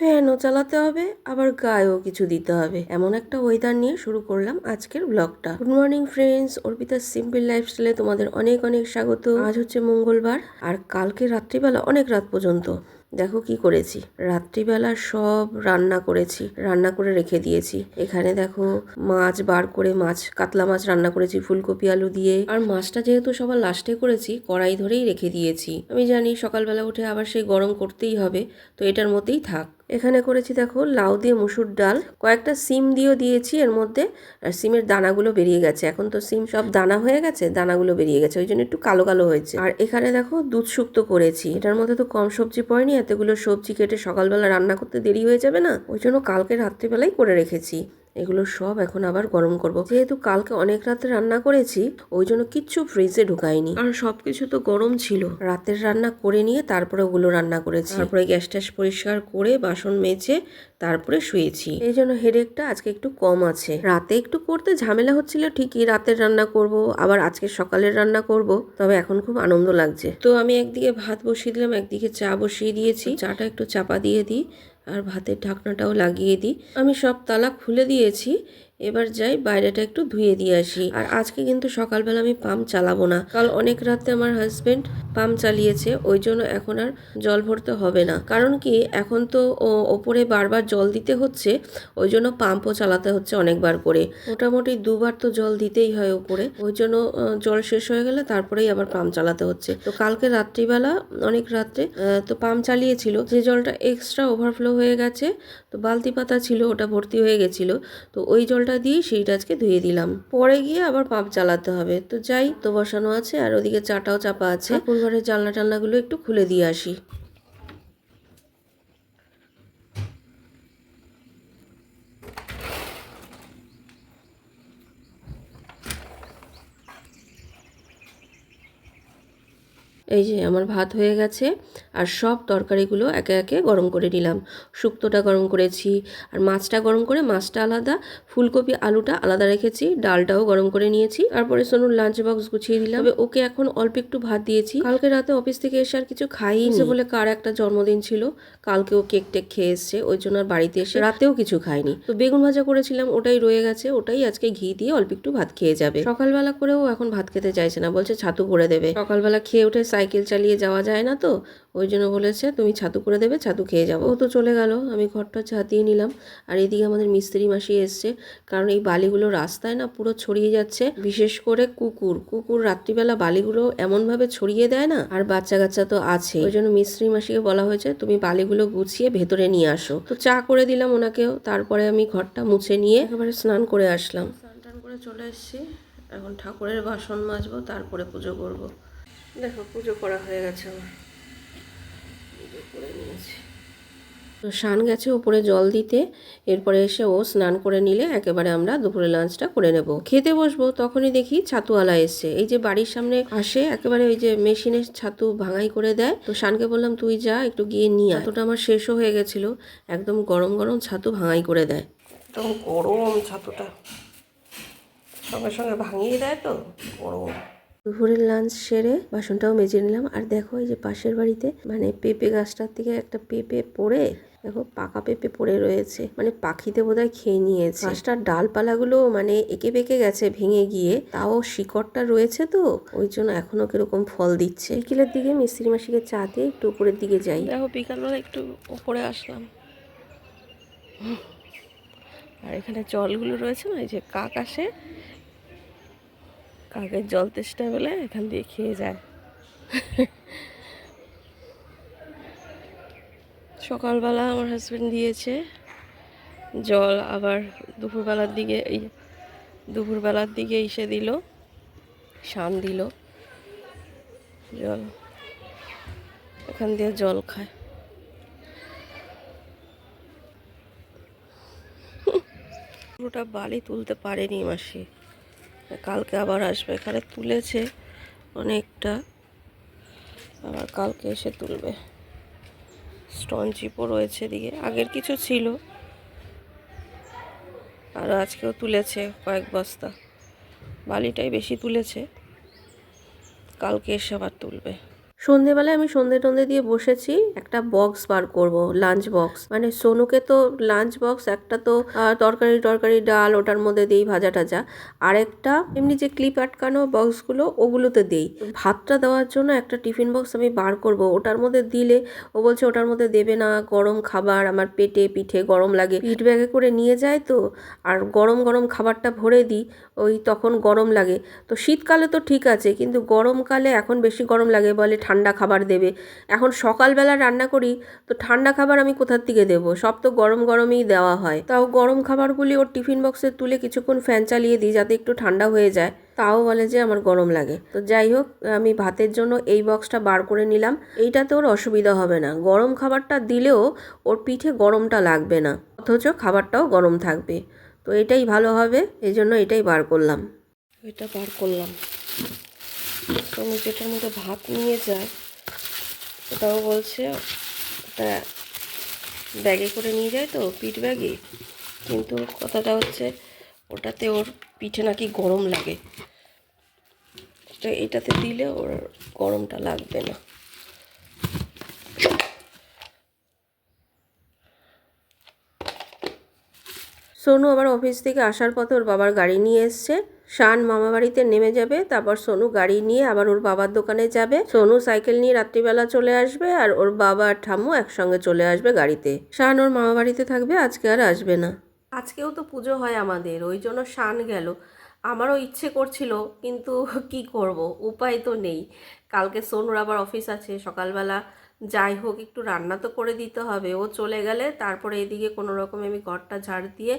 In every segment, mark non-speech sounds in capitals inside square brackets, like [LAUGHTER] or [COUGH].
ফ্যানও চালাতে হবে, আবার গায়েও কিছু দিতে হবে। এমন একটা ওয়েদার নিয়ে শুরু করলাম আজকের ব্লগটা গুড মর্নিং ফ্রেন্ডস অর্পিতার সিম্পল লাইফস্টাইলে তোমাদের অনেক অনেক স্বাগত। আজ হচ্ছে মঙ্গলবার, আর কালকে রাত্রিবেলা অনেক রাত পর্যন্ত। দেখো কি করেছি। রাত্রিবেলা সব রান্না করেছি, রান্না করে রেখে দিয়েছি। এখানে দেখো মাছ বার করে, মাছ, কাতলা মাছ রান্না করেছি, ফুলকপি, আলু দিয়ে। আর মাছটা যেহেতু সবার লাস্টে করেছি, কড়াই ধরেই রেখে দিয়েছি। আমি জানি সকালবেলা উঠে আবার সেই গরম করতেই হবে, তো এটার মধ্যেই থাক। এখানে করেছি দেখো লাউ দিয়ে মুসুর ডাল। কয়েকটা সিম দিয়েও দিয়েছি এর মধ্যে। আর সিমের দানাগুলো বেরিয়ে গেছে। এখন তো সিম সব দানা হয়ে গেছে, দানাগুলো বেরিয়ে গেছে। ওই জন্য একটু কালো কালো হয়েছে। আর এখানে দেখো দুধ শুক্ত করেছি। এটার মধ্যে তো কম সবজি পড়েনি। এতগুলো সবজি কেটে সকালবেলা রান্না করতে দেরি হয়ে যাবে না। ওই জন্য কালকে রাত্রিবেলাই করে রেখেছি। এগুলো সব এখন আবার গরম করব। যেহেতু কালকে অনেক রাতে রান্না করেছি, ওই জন্য কিচ্ছু ফ্রিজে ঢুকাইনি। আর সবকিছু তো গরম ছিল। রাতের রান্না করে নিয়ে তারপরে ওগুলো রান্না করেছি। তারপরে গ্যাস ট্যাস পরিষ্কার করে বাসন মেজে তারপরে শুয়েছি। এই জন্য হেডেকটা আজকে একটু কম আছে। রাতে একটু করতে ঝামেলা হচ্ছিল ঠিকই, রাতের রান্না করব, আবার আজকে সকালের রান্না করব, তবে এখন খুব আনন্দ লাগছে। তো আমি একদিকে ভাত বসিয়ে দিলাম, একদিকে চা বসিয়ে দিয়েছি। চাটা একটু চাপা দিয়ে দিই, আর ভাতের ঢাকনাটাও লাগিয়ে দিই। আমি সব তালা খুলে দিয়েছি এবার যাই বাইরেটা একটু ধুয়ে দিয়ে আসি। আর আজকে কিন্তু সকালবেলা আমি পাম্প চালাবো না। কাল অনেক রাতে আমার হাজবেন্ড পাম্প চালিয়েছে, ওই জন্য এখন আর জল ভরতে হবে না। কারণ কি, এখন তো ওপরে বারবার জল দিতে হচ্ছে, ওই জন্য পাম্পও চালাতে হচ্ছে অনেকবার করে। মোটামুটি দুবার তো জল দিতেই হয় ওপরে। ওই জন্য জল শেষ হয়ে গেলে তারপরেই আবার পাম্প চালাতে হচ্ছে। তো কালকে রাত্রিবেলা, অনেক রাত্রে তো পাম্প চালিয়েছিল। যে জলটা এক্সট্রা ওভারফ্লো হয়ে গেছে, তো বালতি পাতা ছিল, ওটা ভর্তি হয়ে গেছিল। তো ওই জলটা দিয়ে সেইটা আজকে ধুয়ে দিলাম। পরে গিয়ে আবার পাম্প চালাতে হবে। তো যাই, তো বসানো আছে আর ওদিকে চাটাও চাপা আছে। ঘরের জানলা টালনাগুলো একটু খুলে দিয়ে আসি। এই যে আমার ভাত হয়ে গেছে আর সব তরকারিগুলো একে একে গরম করে নিলাম। শুক্তোটা গরম করেছি আর মাছটা গরম করে মাছটা আলাদা ফুলকপি আলুটা আলাদা রেখেছি ডালটাও গরম করে নিয়েছি তারপরে সোনুর লাঞ্চ বক্স গুছিয়ে দিলাম। তবে ওকে এখন অল্প একটু ভাত দিয়েছি। কালকে রাতে অফিস থেকে এসে আর কিছু খাইনি। বলে কার একটা জন্মদিন ছিল কালকে ও কেক টেক খেয়ে এসছে ওই জন্য আর বাড়িতে এসে রাতেও কিছু খায়নি তো বেগুন ভাজা করেছিলাম ওটাই রয়ে গেছে ওটাই আজকে ঘি দিয়ে অল্প একটু ভাত খেয়ে যাবে। সকালবেলা করেও এখন ভাত খেতে চাইছে না বলছে ছাতু করে দেবে। সকালবেলা খেয়ে উঠে সাইকেল চালিয়ে যাওয়া যায় না তো, ওই জন্য বলেছে, তুমি ছাতু করে দেবে, ছাতু খেয়ে যাব। ও তো চলে গেল, আমি ঘরটা ছাতিয়ে নিলাম। আর এদিকে আমাদের মিস্ত্রি মাসি এসছে, কারণ এই বালিগুলো রাস্তায় না পুরো ছড়িয়ে যাচ্ছে, বিশেষ করে কুকুর। কুকুর রাত্রিবেলা বালিগুলো এমনভাবে ছড়িয়ে দেয় না, আর বাচ্চা কাচ্চা তো আছে ওই জন্য মিস্ত্রি মাসিকে বলা হয়েছে, তুমি বালিগুলো গুছিয়ে ভেতরে নিয়ে আসো। তো চা করে দিলাম ওনাকেও, তারপরে আমি ঘরটা মুছে নিয়ে একেবারে স্নান করে আসলাম। স্নান টান করে চলে এসেছি, এখন ঠাকুরের বাসন মাজবো, তারপরে পুজো করব। দেখো, পুজো করা হয়ে গেছে আমার। তো শান গেছে ওপরে জল দিতে, এরপরে এসে ও স্নান করে নিলে একেবারে আমরা দুপুরে লাঞ্চটা করে নেব। খেতে বসবো, তখনই দেখি ছাতুওয়ালা এসছে। এই যে বাড়ির সামনে আসে, একেবারে ওই যে মেশিনের ছাতু ভাঙাই করে দেয়। তো শানকে বললাম, তুই যা, একটু গিয়ে নিয়ে। ছাতুটা আমার শেষও হয়ে গেছিল। একদম গরম গরম ছাতু ভাঙাই করে দেয়। একদম গরম ছাতুটা। সঙ্গে সঙ্গে ভাঙিয়ে দেয় তো, গরম। দুপুরের লাঞ্চ সেরে বাসনটাও মেজে নিলাম। আর দেখো এই যে পাশের বাড়িতে মানে পেঁপে গাছটার থেকে একটা পেঁপে পড়ে, দেখো পাকা পেঁপে পড়ে রয়েছে। মানে পাখিতে বোধহয় খেয়ে নিয়েছে। গাছটার ডালপালাগুলো মানে এঁকে বেঁকে গেছে ভেঙে গিয়ে, তাও শিকড়টা রয়েছে তো, ওই জন্য এখনও কীরকম ফল দিচ্ছে। বিকেলের দিকে মিস্ত্রি মাসিকে চা দিয়ে একটু উপরের দিকে যাই। দেখো, বিকালবেলা একটু উপরে আসলাম। আর এখানে জলগুলো রয়েছে না, এই যে কাক আসে কাকের জল তেষ্টা বলে এখান দিয়ে খেয়ে যায়। সকালবেলা আমার হাজব্যান্ড দিয়েছে জল, আবার দুপুরবেলার দিকে এই দুপুরবেলার দিকে এসে দিল, শান দিল। জল এখান দিয়ে জল খায়। পুরোটা বালি তুলতে পারেনি মাসি। কালকে আবার আসবে। এখানে তুলেছে অনেকটা। আবার কালকে এসে তুলবে। স্টোন চিপও রয়েছে দিকে আগের কিছু ছিল। আর আজকেও তুলেছে কয়েক বস্তা। বালিটাই বেশি তুলেছে। কালকে এসে আবার তুলবে। সন্ধেবেলায় আমি সন্ধে টন্ধে দিয়ে বসেছি, একটা বক্স বার করব লাঞ্চ বক্স মানে সোনুকে তো লাঞ্চ বক্স একটা তো তরকারি, টরকারি, ডাল, ওটার মধ্যে দিই ভাজা টাজা আরেকটা, এমনি যে ক্লিপ আটকানো বক্সগুলো ওগুলোতে দিই। ভাতটা দেওয়ার জন্য একটা টিফিন বক্স আমি বার করব। ওটার মধ্যে দিলে, ও বলছে ওটার মধ্যে দেবে না, গরম খাবার, আমার পেটে পিঠে গরম লাগে। পিঠ ব্যাগে করে নিয়ে যায় তো, আর গরম গরম খাবারটা ভরে দিই, ওই তখন গরম লাগে। তো শীতকালে তো ঠিক আছে, কিন্তু গরমকালে এখন বেশি গরম লাগে বলে ঠান্ডা খাবার দেবে। এখন সকালবেলা রান্না করি, তো ঠান্ডা খাবার আমি কোথার থেকে দেবো? সব তো গরম গরমই দেওয়া হয়। তাও গরম খাবারগুলি ওর টিফিন বক্সে তুলে কিছুক্ষণ ফ্যান চালিয়ে দিই যাতে একটু ঠান্ডা হয়ে যায়। তাও বলে যে আমার গরম লাগে। তো যাই হোক, আমি ভাতের জন্য এই বক্সটা বার করে নিলাম। এইটাতে ওর অসুবিধা হবে না। গরম খাবারটা দিলেও ওর পিঠে গরমটা লাগবে না। অথচ খাবারটাও গরম থাকবে। তো এটাই ভালো হবে এই জন্য এটাই বার করলাম। এটা বার করলাম। আমি যেটার মধ্যে ভাত নিয়ে যায় ওটাও বলছে, ওটা ব্যাগে করে নিয়ে যায় তো, পিঠ ব্যাগে। কিন্তু কথাটা হচ্ছে, ওটাতে ওর পিঠে নাকি গরম লাগে। তো এটাতে দিলে ওর গরমটা লাগবে না। সোনু আবার অফিস থেকে আসার পথে ওর বাবার গাড়ি নিয়ে এসছে। শান মামা বাড়িতে নেমে যাবে, তারপর সোনু গাড়ি নিয়ে আবার ওর বাবার দোকানে যাবে। সোনু সাইকেল নিয়ে রাত্রিবেলা চলে আসবে আর ওর বাবা আর ঠাম্মু একসঙ্গে চলে আসবে গাড়িতে। শান ওর মামা বাড়িতে থাকবে, আজকে আর আসবে না। আজকেও তো পুজো হয় আমাদের, ওই জন্য শান গেল। আমারও ইচ্ছে করছিল, কিন্তু কি করব, উপায় তো নেই। কালকে সোনুর আবার অফিস আছে, সকালবেলা যাই হোক, একটু রান্না তো করে দিতে হবে। ও চলে গেলে তারপরে এদিকে কোনো রকম আমি ঘরটা ঝাড় দিয়ে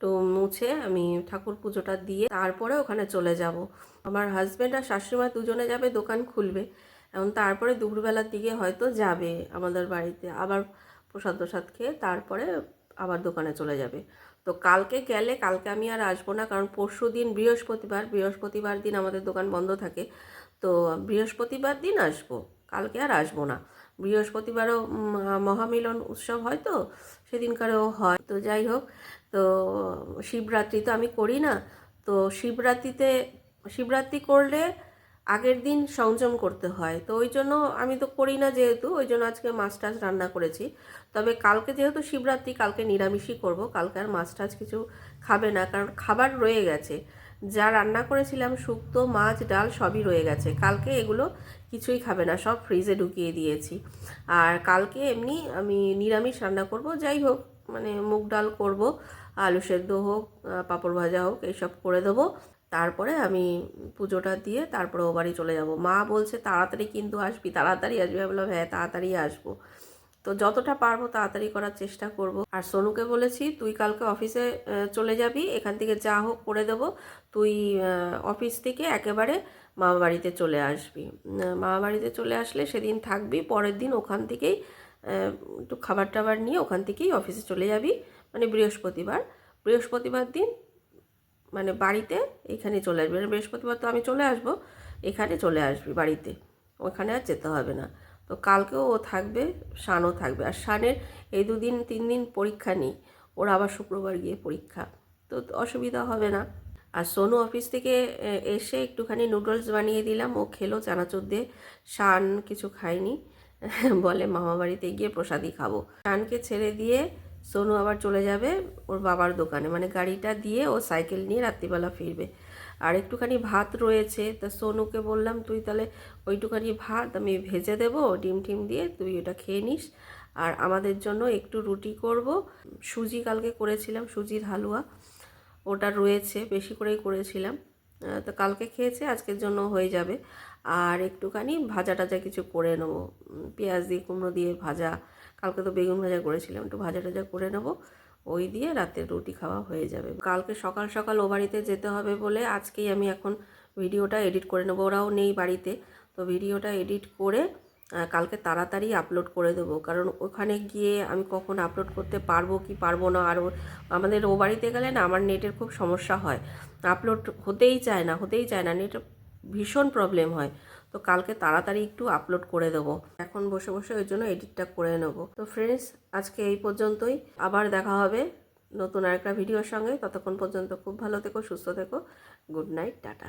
তো মুছে আমি ঠাকুর পুজোটা দিয়ে তারপরে ওখানে চলে যাব। আমার হাজব্যান্ড আর শাশুড়িমা দুজনে যাবে, দোকান খুলবে। এবং তারপরে দুপুরবেলার দিকে হয়তো যাবে আমাদের বাড়িতে। আবার প্রসাদ প্রসাদ খেয়ে তারপরে আবার দোকানে চলে যাবে। তো কালকে গেলে, কালকে আমি আর আসব না, কারণ পরশু দিন বৃহস্পতিবার বৃহস্পতিবার দিন আমাদের দোকান বন্ধ থাকে। তো বৃহস্পতিবার দিন আসব, কালকে আর আসব না। বৃহস্পতিবারও মহামিলন উৎসব হয় তো, সেদিনকারেও হয়। তো যাই হোক, তো শিবরাত্রি তো আমি করি না। তো শিবরাত্রিতে, শিবরাত্রি করলে আগের দিন সংযম করতে হয়। তো ওই জন্য আমি তো করি না যেহেতু, ওই জন্য আজকে মাছ টাছ রান্না করেছি। তবে কালকে যেহেতু শিবরাত্রি, কালকে নিরামিষই করব, কালকে আর মাছ টাছ কিছু খাবে না, কারণ খাবার রয়ে গেছে। যা রান্না করেছিলাম, শুক্তো, মাছ, ডাল, সবই রয়ে গেছে। কালকে এগুলো কিছুই খাবে না, সব ফ্রিজে ঢুকিয়ে দিয়েছি। আর কালকে এমনি আমি নিরামিষ রান্না করব, যাই হোক মানে মুগ ডাল করব, আলু সেদ্ধ হোক পাঁপড় ভাজা হোক, এইসব করে দেবো। তারপরে আমি পুজোটা দিয়ে তারপরে ও বাড়ি চলে যাব। মা বলছে, তাড়াতাড়ি কিন্তু আসবি, তাড়াতাড়ি আসবি। আমি বললাম হ্যাঁ তাড়াতাড়ি আসব। তো যতটা পারব তাড়াতাড়ি করার চেষ্টা করব। আর সোনুকে বলেছি, তুই কালকে অফিসে চলে যাবি, এখান থেকে যা হোক করে দেব। তুই অফিস থেকে একেবারে মামা বাড়িতে চলে আসবি। মামা বাড়িতে চলে আসলে সেদিন থাকবি, পরের দিন ওখান থেকেই একটু খাবার টাবার নিয়ে ওখান থেকেই অফিসে চলে যাবি। মানে বৃহস্পতিবার। বৃহস্পতিবার দিন মানে বাড়িতে এখানে চলে আসবি। মানে বৃহস্পতিবার তো আমি চলে আসব, এখানে চলে আসবি বাড়িতে। ওখানে আর যেতে হবে না। তো কালকেও ও থাকবে, শানও থাকবে। আর শানের এই দুদিন, তিন দিন পরীক্ষা নেই, ওর আবার শুক্রবার গিয়ে পরীক্ষা। তো অসুবিধা হবে না। আর সোনু অফিস থেকে এসে একটুখানি নুডলস বানিয়ে দিলাম। ও খেলো, চানাচুর দিয়ে শান কিছু খায়নি। [LAUGHS] বলে, মামা বাড়িতে গিয়ে প্রসাদই খাব। শানকে ছেড়ে দিয়ে সোনু আবার চলে যাবে ওর বাবার দোকানে। মানে গাড়িটা দিয়ে ও সাইকেল নিয়ে রাত্রিবেলা ফিরবে। আর একটুখানি ভাত রয়েছে। তা সোনুকে বললাম, তুই তাহলে ওইটুখানি ভাত আমি ভেজে দেবো, ডিম টিম দিয়ে তুই ওটা খেয়ে নিস। আর আমাদের জন্য একটু রুটি করব। সুজি কালকে করেছিলাম, সুজির হালুয়া। ওটা রয়েছে, বেশি করেই করেছিলাম। তো কালকে খেয়েছে, আজকের জন্য হয়ে যাবে। আর একটুখানি ভাজা টাজা কিছু করে নেব। পেঁয়াজ দিয়ে, কুমড়ো দিয়ে ভাজা। কালকে তো বেগুন ভাজা করেছিলাম, একটু ভাজা টাজা করে নেব। ওই দিয়ে রাতে রুটি খাওয়া হয়ে যাবে। কালকে সকাল সকাল ও বাড়িতে যেতে হবে বলে আজকেই আমি এখন ভিডিওটা এডিট করে নেব। ওরাও নেই বাড়িতে। তো ভিডিওটা এডিট করে কালকে তাড়াতাড়ি আপলোড করে দেবো। কারণ ওখানে গিয়ে আমি কখন আপলোড করতে পারব কি পারব না, আর আমাদের ও বাড়িতে গেলে না আমার নেটের খুব সমস্যা হয়। আপলোড হতেই চায় না, হতেই চায় না। নেটের ভীষণ প্রবলেম হয়। তো কালকে তাড়াতাড়ি একটু আপলোড করে দেবো। এখন বসে বসে ওই জন্য এডিটটা করে নেব। তো ফ্রেন্ডস আজকে এই পর্যন্তই। আবার দেখা হবে নতুন আরেকটা ভিডিওর সঙ্গে। ততক্ষণ পর্যন্ত খুব ভালো থেকো, সুস্থ থেকো। Good night tata.